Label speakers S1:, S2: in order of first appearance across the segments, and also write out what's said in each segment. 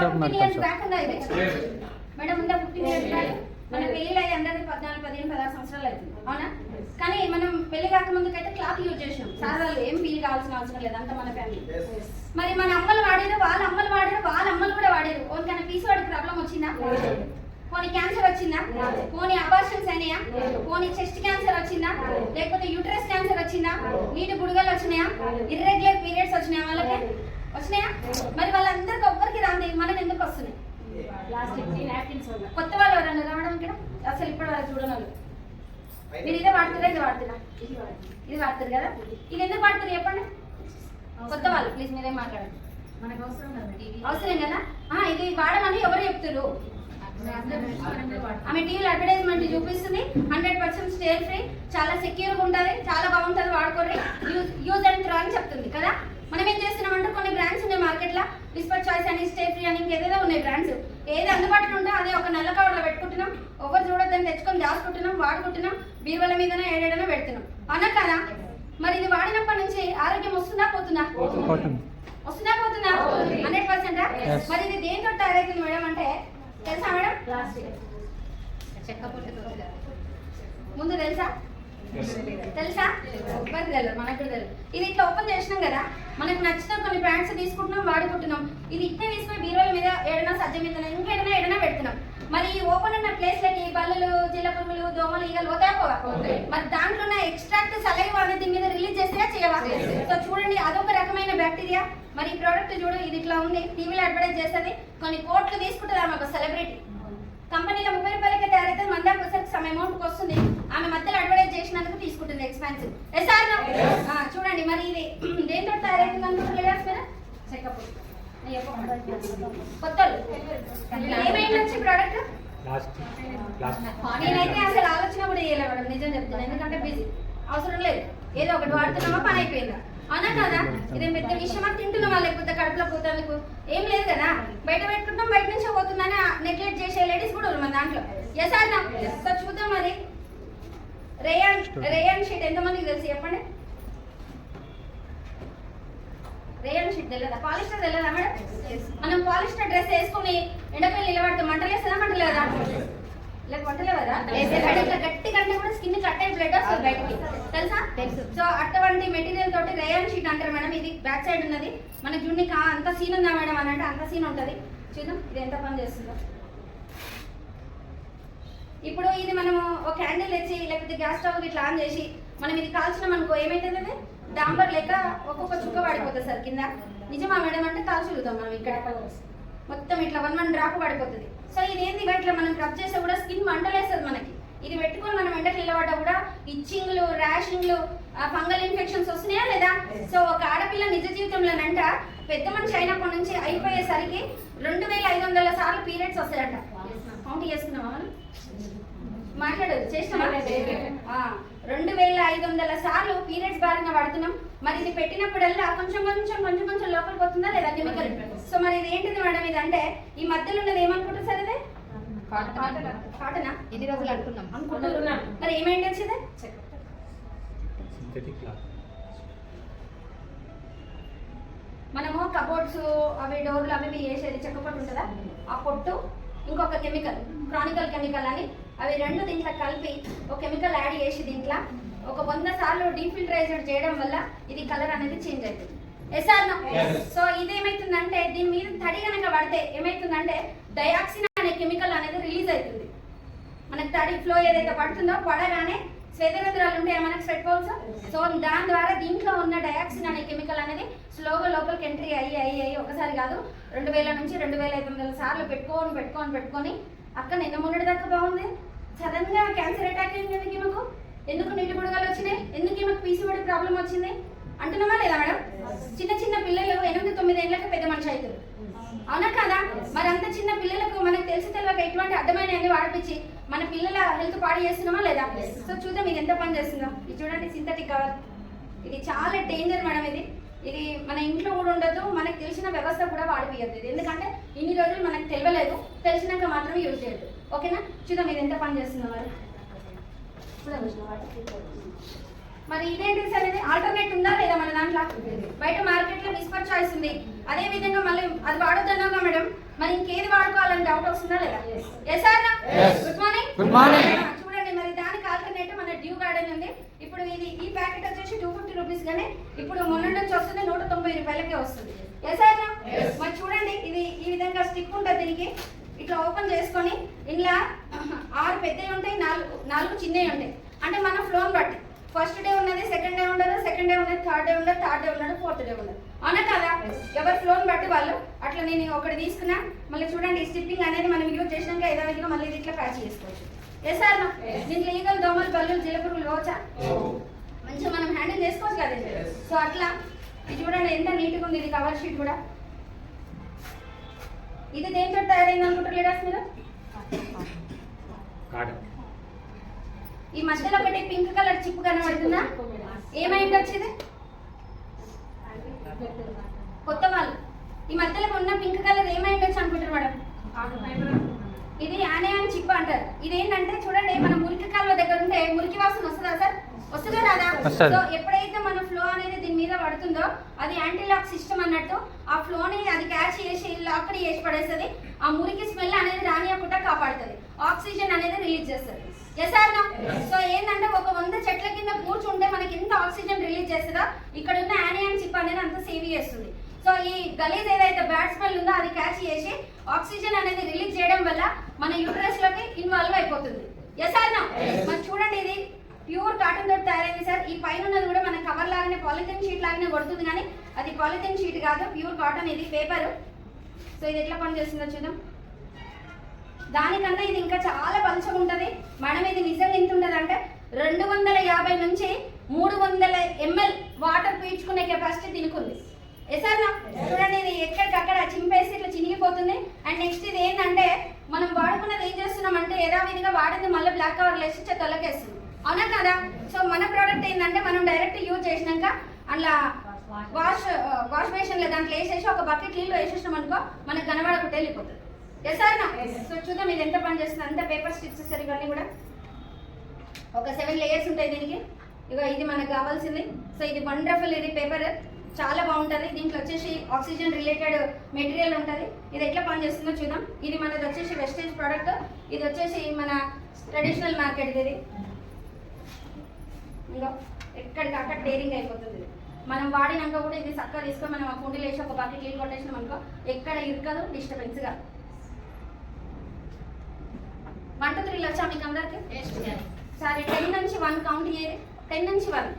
S1: Shop medical shop
S2: madam ఉందా fifteen years మన పెళ్ళి అయ్యి అందరిది పద్నాలుగు పదిహేను పదహారు సంవత్సరాలు అవుతుంది. అవునా? కానీ మనం పెళ్ళి కాక ముందుకైతే క్లాత్ యూజ్ చేసినాం. సార్ వాళ్ళు ఏం ఫీల్ కావాల్సిన అవసరం లేదు. అంత మన ఫ్యామిలీ మరి మన అమ్మలు వాడారు వాళ్ళ అమ్మలు వాడారు వాళ్ళ అమ్మలు కూడా వాడారు. ఓనికైనా పీస్ వాడికి ప్రాబ్లం వచ్చిందా? పోనీ క్యాన్సర్ వచ్చిందా? పోనీ అబార్షన్స్ అయినాయా? పోనీ చెస్ట్ క్యాన్సర్ వచ్చిందా? లేకపోతే యూట్రస్ క్యాన్సర్ వచ్చిందా? నీటి బుడగలు వచ్చినాయా? ఇర్రెగ్యులర్ పీరియడ్స్ వచ్చినాయా వాళ్ళకి? వచ్చినాయా? మరి వాళ్ళందరికి ఒక్కరికి రాంది మనకి ఎందుకు వస్తున్నాయి కొత్త వాళ్ళు ఎవరన్నా రావడం ఇక్కడ? అసలు ఇప్పటి వరకు చూడని వాళ్ళు మీరు ఇదే వాడుతురా ఇది వాడుతురా ఇది వాడుతారు కదా? ఇది ఎందుకు వాడుతారు చెప్పండి. కొత్త వాళ్ళు ప్లీజ్ మీరే మాట్లాడండి
S3: మనకు అవసరం
S2: అవసరం కదా? ఇది వాడమని ఎవరు చెప్తారు ఆమె టీవీలో అడ్వర్టైజ్మెంట్ చూపిస్తుంది. Hundred percent stain free. చాలా సెక్యూర్గా ఉంటుంది. చాలా బాగుంటుంది వాడుకోండి. యూజ్ యూజ్ అండ్ త్రో అని చెప్తుంది కదా? మనం ఏం చేస్తున్నామంటే కొన్ని బ్రాండ్స్ ఉన్నాయి మార్కెట్లో విస్పర్ చాయిస్ అని స్టే ఫ్రీ అని ఇంకేదేదో ఉన్నాయి బ్రాండ్స్ ఏది అందుబాటులో ఉంటే అదే ఒక నల్ల కవర్లో పెట్టుకుంటున్నాం ఎవరు చూడొద్దని తెచ్చుకొని దాచుకుంటున్నాం వాడుకుంటున్నాం బీరువాల మీదనే ఏడేడనో పెడుతున్నాం. అన్న కదా? మరి ఇది వాడినప్పటి నుంచి ఆరోగ్యం వస్తుందా పోతుందా? వస్తుందా పోతుందా? Hundred percent. మరి ఇది దేంతో తయారైతుంది మేడం అంటే తెలుసా మేడం? ముందు తెలుసా? తెలుసా? ఒక్కరికి తెలియదు మనకు తెలియదు ఇది ఇట్లా ఓపెన్ చేసినాం కదా మనకు నచ్చిన కొన్ని ప్యాంట్స్ తీసుకుంటున్నాం వాడుకుంటున్నాం. ఇది ఇట్లా తీసుకుని బీరువాల మీద ఏడనా సజ్జ మీద ఇంకేడనా ఏడైనా పెడుతున్నాం. మరి ఈ ఓపెన్ ఉన్న ప్లేస్ లకి బల్లలు జిల్ల పురుగులు దోమలు ఈగలు పోతాయా. మరి దాంట్లో ఉన్న ఎక్స్ట్రాక్ట్ సలైవ్ అనేది దీని మీద రిలీజ్ చేస్తే చేయవా? సో చూడండి అదొక రకమైన బ్యాక్టీరియా మరి ఈ ప్రోడక్ట్ చూడు ఇది ఇట్లా ఉంది. టీవీలో అడ్వర్టైజ్ చేస్తుంది. కొన్ని కోట్లు తీసుకుంటుంది ఆమె ఒక సెలబ్రిటీ కంపెనీలో ముప్పై రూపాయలకి తయారైతే మన దాకా వచ్చేసరికి సమ్ అమౌంట్ వస్తుంది ఆమె మధ్యలో అడ్వర్టైజ్ చేసినందుకు తీసుకుంటుంది ఎక్స్పెన్సివ్ ఎస్ఆర్ చూడండి మరి ఇది దేంతో తయారైతుంది లేడర్స్ మీద చెకప్ కొత్తలు ఏమైంది ప్రోడక్ట్ నేనైతే అసలు ఆలోచన కూడా చేయలేదు మేడం నిజం చెప్తాను ఎందుకంటే బిజీ అవసరం లేదు. ఏదో ఒకటి వాడుతున్నామా? పని అయిపోయిందా? అవునా కదా? ఇదేం పెద్ద విషయమా తింటున్నామా లేకపోతే కడుపులో పోతానికి ఏం లేదు కదా? బయట పెట్టుకుంటాం బయట నుంచే పోతుందని నెగ్లెక్ట్ చేసే లేడీస్ కూడా ఉన్నారు మన దాంట్లో. ఎస్ అన్నా సో చూద్దాం మరి. రేయాన్ రేయాన్ షీట్ ఎంతమందికి తెలుసు చెప్పండి? రేయాన్ షీట్ తెలియదా పాలిస్టర్ తెలియదా మేడం? మనం పాలిస్టర్ డ్రెస్ వేసుకొని ఎండపల్లి నిలబడితే మంటలేస్తుందా మంటలేదా స్కిన్ కట్ అయ్యి బ్లడ్ వస్తుంది బయటికి. తెలుసా?
S3: తెలుసు.
S2: సో అటువంటి మెటీరియల్ తోటి రేయాన్ షీట్ అంటారు మేడం. ఇది బ్యాక్ సైడ్ ఉన్నది. మన జున్ని కా అంత సీన్ ఉందా మేడం అని అంటే అంత సీన్ ఉంటుంది. చూద్దాం ఇది ఎంత పని చేస్తుందో. ఇప్పుడు ఇది మనము ఒక క్యాండిల్ తెచ్చి లేకపోతే గ్యాస్ స్టవ్ ఇట్లా ఆన్ చేసి మనం ఇది కాల్చినాం అనుకో ఏమైతుంది డాంబర్ లేక ఒక్కొక్క చుక్క పడిపోతుంది సార్ కింద. నిజమా మేడం అంటే కాల్చులుతాం మనం ఇక్కడ. మొత్తం ఇట్లా వన్ వన్ డ్రాప్ పడిపోతుంది. సో ఇది ఏంది ఇట్లా మనం రబ్ చేస్తే కూడా స్కిన్ మంటలేస్తుంది మనకి. ఇది పెట్టుకొని మనం ఎండకు నిలబడ్డా కూడా ఇచ్చింగ్లు ర్యాషింగ్లు ఫంగల్ ఇన్ఫెక్షన్స్ వస్తున్నాయా లేదా? సో ఒక ఆడపిల్ల నిజ జీవితంలోనంట పెద్ద మనిషి అయినప్పటి నుంచి అయిపోయేసరికి రెండు వేల ఐదు వందల సార్లు పీరియడ్స్ వస్తాయంట. కౌంట్ చేసుకున్నావా మనం? మాట్లాడదు చేసినామా ఆ, రెండు వేల ఐదు వందల సార్లు పీరియడ్స్ బారిన పడుతున్నాం మరి ఇది పెట్టినప్పుడల్లా కొంచెం కొంచెం కొంచెం కొంచెం లోపలికి పోతుందా లేదా కెమికల్? సో మరి ఇది ఏంటిది మేడం ఇది అంటే ఈ మధ్యలో ఉన్నది ఏమనుకుంటారు సార్ ఇది? కాటనా.
S3: ఎన్ని రోజులు అనుకున్నాం?
S2: అనుకుంటున్నాం. మరి ఏమైంది వచ్చింది మనము కబోర్డ్స్ అవి డోర్లు అవి ఇవి వేసేది చెక్క పొట్టు ఉంటుందా? ఆ పొట్టు ఇంకొక కెమికల్ క్రానికల్ కెమికల్ అని అవి రెండు దీంట్లో కలిపి ఒక కెమికల్ యాడ్ చేసి దీంట్లో ఒక వంద సార్లు డీఫిల్టరైజర్ చేయడం వల్ల ఇది కలర్ అనేది చేంజ్ అవుతుంది. ఎస్ ఆర్ సో ఇది ఏమైతుందంటే దీని మీద తడి కనుక పడితే ఏమైతుందంటే డయాక్సిన్ అనే కెమికల్ అనేది రిలీజ్ అవుతుంది. మనకి తడి ఫ్లో ఏదైతే పడుతుందో పడగానే శ్వేతగంధ్రాలు ఉంటాయి మనకి స్వెట్ బాల్స్ సో దాని ద్వారా దీంట్లో ఉన్న డయాక్సిన్ అనే కెమికల్ అనేది స్లోగా లోపలికి ఎంట్రీ అయ్యి అయ్యి అయ్యి ఒకసారి కాదు రెండు వేల నుంచి రెండు వేల ఐదు వందల సార్లు పెట్టుకొని పెట్టుకొని పెట్టుకొని అక్క నిన్న మొన్నటి దాకా బాగుంది. సడన్గా క్యాన్సర్ అటాక్ అయింది ఎందుకు ఈమెకు? ఎందుకు నీటి బుడగలు వచ్చినాయి? ఎందుకు ఈమెకు పీసీఓడి ప్రాబ్లం వచ్చింది? అంటున్నామా లేదా మేడం? చిన్న చిన్న పిల్లలు ఎనిమిది తొమ్మిది ఏళ్ళకి పెద్ద మనిషి అవుతారు. అవునా కదా? మరి అంత చిన్న పిల్లలకు మనకు తెలిసి తెలియక ఎటువంటి అడ్డమైన అన్ని వాడిపించి మన పిల్లల హెల్త్ పాడు చేస్తున్నామా లేదా? సో చూద్దాం ఇది ఎంత పని చేస్తుందో. ఇది చూడండి సింథటిక్ కవర్. ఇది చాలా డేంజర్ మేడం ఇది. ఇది మన ఇంట్లో కూడా ఉండదు మనకు తెలిసిన వ్యవస్థ కూడా వాడిపోయద్దు ఇది. ఎందుకంటే ఇన్ని రోజులు మనకు తెలియలేదు తెలిసినాక మాత్రమే యూజ్ చేయొద్దు. ఓకేనా చూద్దాం ఇది ఎంత పని చేస్తుందో మరి. మరి ఇదేంటి సార్ ఇది? ఆల్టర్నేట్ ఉందా లేదా మన దాంట్లో? బయట మార్కెట్లో విస్పర్ చాయిస్ ఉంది. అదే విధంగా మళ్ళీ అది వాడొద్దన్నాగా మేడం. మరి ఇంకేది వాడుకోవాలని డౌట్ వస్తుందా లేదా? Yes sir good morning
S1: Good morning.
S2: ఉంది ఇప్పుడు ఇది ఈ ప్యాకెట్ వచ్చేసి టూ ఫిఫ్టీ రూపీస్ గానే. ఇప్పుడు మొన్న నుంచి వస్తుంది నూట తొంభై రూపాయలకే వస్తుంది. ఎస్ మరి చూడండి ఇది ఈ విధంగా స్టిక్ ఉంటుంది దీనికి. ఇట్లా ఓపెన్ చేసుకొని ఇలా ఆరు పెద్దవి ఉంటాయి నాలుగు నాలుగు చిన్నవి ఉంటాయి. అంటే మన ఫ్లోన్ బట్టి. ఫస్ట్ డే ఉన్నది సెకండ్ డే ఉండదు సెకండ్ డే ఉన్నది థర్డ్ డే ఉండదు థర్డ్ డే ఉండదు ఫోర్త్ డే ఉండదు. అవునా కదా? ఎవరి ఫ్లోన్ బట్టి వాళ్ళు. అట్లా నేను ఒకటి తీసుకున్నా. మళ్ళీ చూడండి ఈ స్టిప్పింగ్ అనేది మనం యూజ్ చేసినాక ఏదో మళ్ళీ ఇది ఇట్లా ప్యాచ్ చేసుకోవచ్చు. ఎస్ సార్ దీంట్లో ఈగలు దోమలు బల్లులు జీలపురుగులు పోవచ్చా మంచిగా మనం హ్యాండిల్ చేసుకోవచ్చు కదండి సో అట్లా ఇది చూడండి ఎంత నీట్గా ఉంది ఇది కవర్ షీట్ కూడా. ఇది దేంతో తయారైంది అనుకుంటారు లీడర్స్ మీరు? ఈ మధ్యలో ఒకటి పింక్ కలర్ చిప్ కనబడుతుందా? ఏమైంది వచ్చింది? కొత్త వాళ్ళు. ఈ మధ్యలో ఉన్న పింక్ కలర్ ఏమైంది వచ్చి అనుకుంటారు మేడం ఇది యానయాన్ చిప్ అంటారు. ఇది ఏంటంటే చూడండి మన మురికి కాలువ దగ్గర ఉంటే మురికి వాసన వస్తుందా సార్? వస్తుందా రాదా. సో ఎప్పుడైతే మన ఫ్లో అనేది దీని మీద పడుతుందో అది యాంటీ లాక్ సిస్టమ్ అన్నట్టు ఆ ఫ్లోని అది క్యాచ్ చేసి లాక్ చేసి పడేస్తుంది. ఆ మురికి స్మెల్ అనేది రానియకుండా కాపాడుతుంది. ఆక్సిజన్ అనేది రిలీజ్ చేస్తుంది. ఎస్ ఆర్ నో సో ఏంటంటే ఒక వంద చెట్ల కింద కూర్చుంటే మనకి ఎంత ఆక్సిజన్ రిలీజ్ చేస్తుందో ఇక్కడ ఉన్న యానియన్ చిప్ అనేది అంత సేవ్ చేస్తుంది. సో ఈ గలీజ్ ఏదైతే బ్యాడ్ స్మెల్ ఉందో అది క్యాచ్ చేసి ఆక్సిజన్ అనేది రిలీజ్ చేయడం వల్ల మన యూట్రస్లోకి ఇన్వాల్వ్ అయిపోతుంది. ఎస్ ఆర్ నో మరి చూడండి ఇది ప్యూర్ కాటన్ తోటి తయారైంది సార్. ఈ పైన ఉన్నది కూడా మన కవర్ లాగానే పాలిథిన్ షీట్ లాగానే కొడుతుంది కానీ అది పాలిథిన్ షీట్ కాదు ప్యూర్ కాటన్ ఇది పేపర్. సో ఇది ఎట్లా పనిచేస్తుందో చూద్దాం. దానికన్నా ఇది ఇంకా చాలా పలుచగా ఉంటుంది. మేడం ఇది నిజంగా ఎంత ఉంటుంది అంటే రెండు వందల యాభై నుంచి మూడు వందల ఎంఎల్ వాటర్ పీల్చుకునే కెపాసిటీ దీనికి ఎసార్ చూడండి ఇది ఎక్కడికక్కడ చింపేసి ఇట్లా చినిగిపోతుంది. అండ్ నెక్స్ట్ ఇది ఏంటంటే మనం వాడుకున్నది ఏం చేస్తున్నాం అంటే యథావిధిగా వాడింది మళ్ళీ బ్లాక్ కవర్ వేసి చెత్తలకేస్తుంది అవునా కదా? సో మన ప్రోడక్ట్ ఏంటంటే మనం డైరెక్ట్ యూజ్ చేసినాక అట్లా వాష్ వాష్ బేసిన్లో దాంట్లో వేసేసి ఒక బకెట్ నీళ్ళు వేసేసినాం అనుకో మనకు కనబడకుండా వెళ్ళిపోతుంది. ఎస్ సార్ సో చూద్దాం ఇది ఎంత పని చేస్తుంది. అంత పేపర్ స్టిప్స్ సార్ ఇవన్నీ కూడా. ఒక సెవెన్ లేయర్స్ ఉంటాయి దీనికి. ఇక ఇది మనకు కావాల్సింది. సో ఇది వండర్ఫుల్ ఇది పేపర్ చాలా బాగుంటుంది. దీంట్లో వచ్చేసి ఆక్సిజన్ రిలేటెడ్ మెటీరియల్ ఉంటుంది. ఇది ఎట్లా పనిచేస్తుందో చూద్దాం. ఇది మనది వచ్చేసి వెస్టేజ్ ప్రోడక్ట్ ఇది వచ్చేసి మన ట్రెడిషనల్ మార్కెట్ ఇది. ఇంకా ఎక్కడికి అక్కడ టేరింగ్ అయిపోతుంది. మనం వాడినాక కూడా ఇది చక్కగా తీసుకొని మనం ఆ కుండీలో వేసి ఒక బకెట్ నీళ్ళు కొట్టేసినాం అనుకో ఎక్కడ ఇరకదు డిస్టర్బెన్స్గా. వన్ టూ త్రీలో వచ్చా మీకు అందరికి? సరే టెన్ నుంచి వన్ కౌంట్ చేయరు టెన్ నుంచి వన్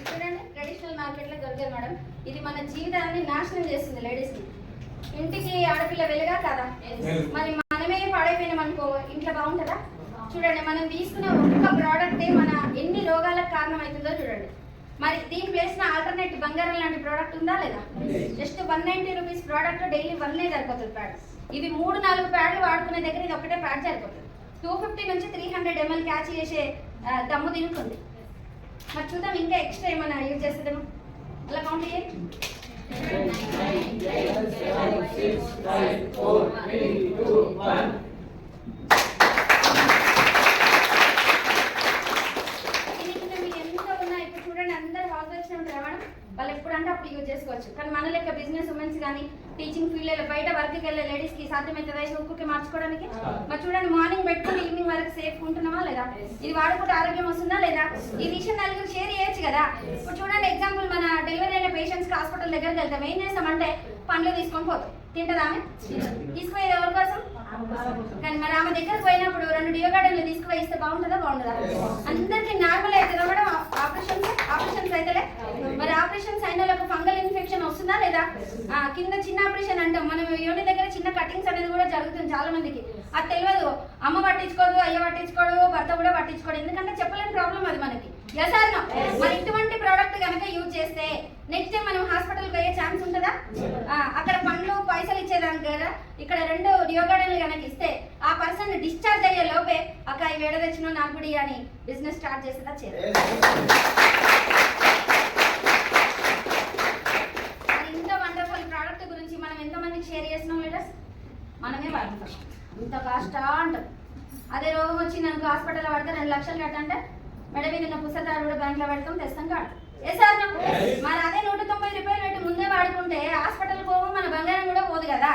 S2: చూడండి ట్రెడిషనల్ మార్కెట్ దొరికేది మేడం. ఇది మన జీవితాన్ని నాశనం చేస్తుంది లేడీస్కి. ఇంటికి ఆడపిల్ల వెలుగా కదా? మరి మనమే పాడైపోయినాం అనుకో ఇంట్లో బాగుంటుందా? చూడండి మనం తీసుకున్న ఒక్క ప్రోడక్టే మన ఎన్ని రోగాలకు కారణం అవుతుందో చూడండి. మరి దీని ప్లేస్ నా ఆల్టర్నేట్ బంగారం లాంటి ప్రోడక్ట్ ఉందా లేదా? Just one ninety rupees product daily వన్నే సరిపోతుంది ప్యాడ్ ఇవి మూడు నాలుగు ప్యాడ్లు వాడుకునే దగ్గర ఇది ఒకటే ప్యాడ్ సరిపోతుంది. టూ ఫిఫ్టీ నుంచి త్రీ హండ్రెడ్ ఎంఎల్ క్యాచ్ చేసే దమ్ము దీనికి ఉంది మరి చూద్దాం ఇంకా ఎక్స్ట్రా ఏమైనా యూజ్ చేస్తుందేమో అలా కౌంట్ చేయండి దీనికి మీకు ఎంత ఉన్నా ఇప్పుడు చూడండి అందరు హౌస్ వైఫ్స్ ఉంటారు మేడం వాళ్ళు ఎప్పుడంటే అప్పుడు యూజ్ చేసుకోవచ్చు కానీ మన లెక్క బిజినెస్ ఉమెన్స్ కానీ టీచింగ్ ఫీల్డ్ బయట వర్క్కి వెళ్ళే లేడీస్కి సాధ్యమవుతుందా ఈ ఉక్కుకి మార్చుకోవడానికి? మరి చూడండి మార్నింగ్ పెట్టుకుని ఈవినింగ్ వరకు సేఫ్ ఉంటున్నామా లేదా? ఇది వాడుకుంటే ఆరోగ్యం వస్తుందా లేదా? ఈ విషయం నలుగురు షేర్ చేయొచ్చు కదా? ఇప్పుడు చూడండి ఎగ్జాంపుల్ మన డెలివరీ అయిన పేషెంట్స్ హాస్పిటల్ దగ్గరికి వెళ్తాం. ఏం చేస్తామంటే పండ్లు తీసుకొని పోతాం. తింటదా ఆమె తీసుకుపోయేది ఎవరి కోసం? కానీ మరి ఆమె దగ్గరకు పోయినప్పుడు రెండు డియో గార్డెన్లు తీసుకుపోయి ఇస్తే బాగుంటుందా బాగుంటుందా. అందరికి నార్మల్ అవుతుందా మేడం ఆపరేషన్స్ ఆపరేషన్స్ అయితేలే మరి ఆపరేషన్స్ అయిన వాళ్ళకి ఫంగల్ ఇన్ఫెక్షన్ వస్తుందా లేదా? కింద చిన్న ఆపరేషన్ అంటాం. మనం యోని దగ్గర చిన్న కటింగ్స్ అనేది కూడా జరుగుతుంది చాలా మందికి అది తెలియదు. అమ్మ పట్టించుకోదు అయ్య పట్టించుకోడు భర్త కూడా పట్టించుకోడు. ఎందుకంటే చెప్పలేని ప్రాబ్లం అది మనకి. మరి ఇటువంటి ప్రోడక్ట్ కనుక యూజ్ చేస్తే నెక్స్ట్ టైం మనం హాస్పిటల్ పోయే ఛాన్స్ ఉంటుందా? ఇక్కడ రెండు డియోగాడన్లు కనుక ఇస్తే ఆ పర్సన్ డిశ్చార్జ్ అయ్యే లోపే అక్క ఈ వేడ తెచ్చిన నాకు అని బిజినెస్ స్టార్ట్ చేసేదా చేయాలి ఇంత వండర్ఫుల్ ప్రోడక్ట్ గురించి మనం ఎంతమంది షేర్ చేసినాం లీడర్స్ మనమే వాడుతాం ఇంత కాస్ట్ అంటాం అదే రోగం వచ్చి నన్ను హాస్పిటల్లో పడితే రెండు లక్షలు కట్టంటే మెడ మీద ఉన్న పుస్తకాలు కూడా బ్యాంక్లో పెడతాం తెస్తాం కాదు. మరి అదే నూట తొంభై రూపాయలు పెట్టి ముందే వాడుకుంటే హాస్పిటల్ పోవు మన బంగారం కూడా పోదు కదా?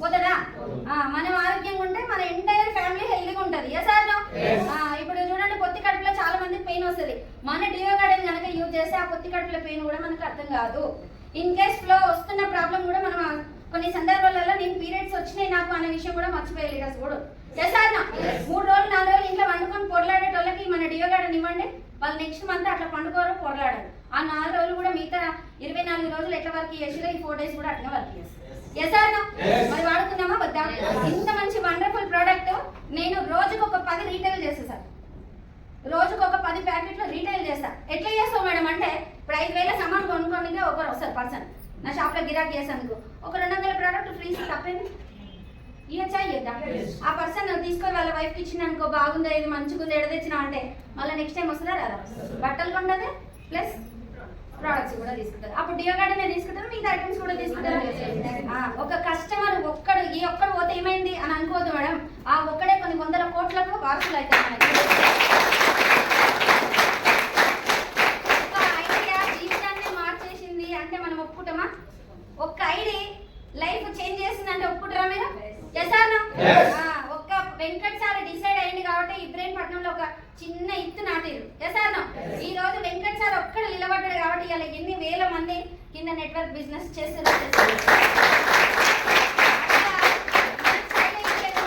S2: పోతుందా? మనం ఆరోగ్యంగా ఉంటే మన ఎంటైర్ ఫ్యామిలీ హెల్తీగా ఉంటుంది. ఏ సార్ ఇప్పుడు చూడండి పొత్తి కడుపులో చాలా మందికి పెయిన్ వస్తుంది. మన డియో గార్డెన్ కనుక యూజ్ చేస్తే ఆ పొత్తి కడుపులో పెయిన్ కూడా మనకు అర్థం కాదు. ఇన్ కేస్ ఫ్లో వస్తున్న ప్రాబ్లం కూడా మనం ఆ కొన్ని సందర్భాలలో నేను పీరియడ్స్ వచ్చినాయి నాకు అనే విషయం కూడా మర్చిపోయే లీడర్స్ కూడా. చేశారు నా? మూడు రోజులు నాలుగు రోజులు ఇంట్లో వండుకొని పొరలాడేటోళ్ళకి మన డియో గార్డెన్ ఇవ్వండి. వాళ్ళు నెక్స్ట్ మంత్ అట్లా పండుకోరు పొరలాడరు. ఆ నాలుగు రోజులు కూడా మిగతా ఇరవై నాలుగు రోజులు ఎట్లా వర్క్ చేసిరో ఈ ఫోర్ డేస్ కూడా అట్లా వర్క్ చేస్తారు. మరి వాడుకుందామా వద్దా? ఇంత మంచి వండర్ఫుల్ ప్రోడక్ట్ నేను రోజుకు ఒక పది రీటైల్ చేస్తాను సార్. రోజుకు ఒక పది ప్యాకెట్లు రీటైల్ చేస్తా. ఎట్లా చేస్తావు మేడం అంటే ఇప్పుడు ఐదు వేల సామాన్ కొనుక్కోనికి ఒకరు వస్తారు పర్సన్ నా షాప్లో గిరాకీ చేసేందుకు. ఒక రెండు వందల ప్రోడక్ట్ ఫ్రీ తప్పేంది? ఇద్దాం ఆ పర్సన్ తీసుకొని వాళ్ళ వైఫ్కి ఇచ్చిన అనుకో బాగుందా ఇది మంచిగుంది ఎడ తెచ్చినా అంటే మళ్ళీ నెక్స్ట్ టైం వస్తుందా రాదా? బట్టలు కొంటది ప్లస్ ప్రోడక్ట్స్ కూడా తీసుకుంటారు అప్పుడు డియో గార్డెనే తీసుకుంటారు మిగతా ఐటమ్స్ కూడా తీసుకుంటారు ఒక కస్టమర్ ఒక్కడు ఈ ఒక్కడు పోతే ఏమైంది అని అనుకోవద్దు మేడం. ఆ ఒక్కడే కొన్ని వందల కోట్లకు వారసులు మనకి. ఒక ఐడియా జీవితాన్ని మార్చేసింది అంటే మనం ఒప్పుకుంటామా? ఒక్క ఐడి లైఫ్ చేంజ్ చేసింది అంటే ఒప్పుకుంటారా మీరు ఒక్క వెంకట్ సార్ డిసైడ్ అయింది కాబట్టి ఇబ్రాహీంపట్నంలో ఒక చిన్న ఇత్తు నాటిరు. చేశారు ఈ రోజు వెంకట్ సార్ ఒక్కడ నిలబడ్డాడు కాబట్టి ఇలా ఎన్ని వేల మంది కింద నెట్వర్క్ బిజినెస్ చేస్తారు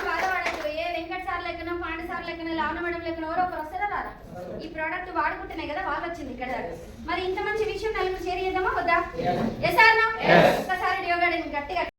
S2: బాధపడద్దు ఏ వెంకట్ సార్ లెక్కన పాండు సార్ లెక్కన లావణ మేడం లెక్కన ఎవరో ఒకరు వస్తారా రారా? ఈ ప్రోడక్ట్ వాడుకుంటేనే కదా వాళ్ళు వచ్చింది ఇక్కడ. మరి ఇంత మంచి విషయం నలుగురు షేర్ చేద్దామా? వద్దా? Yes are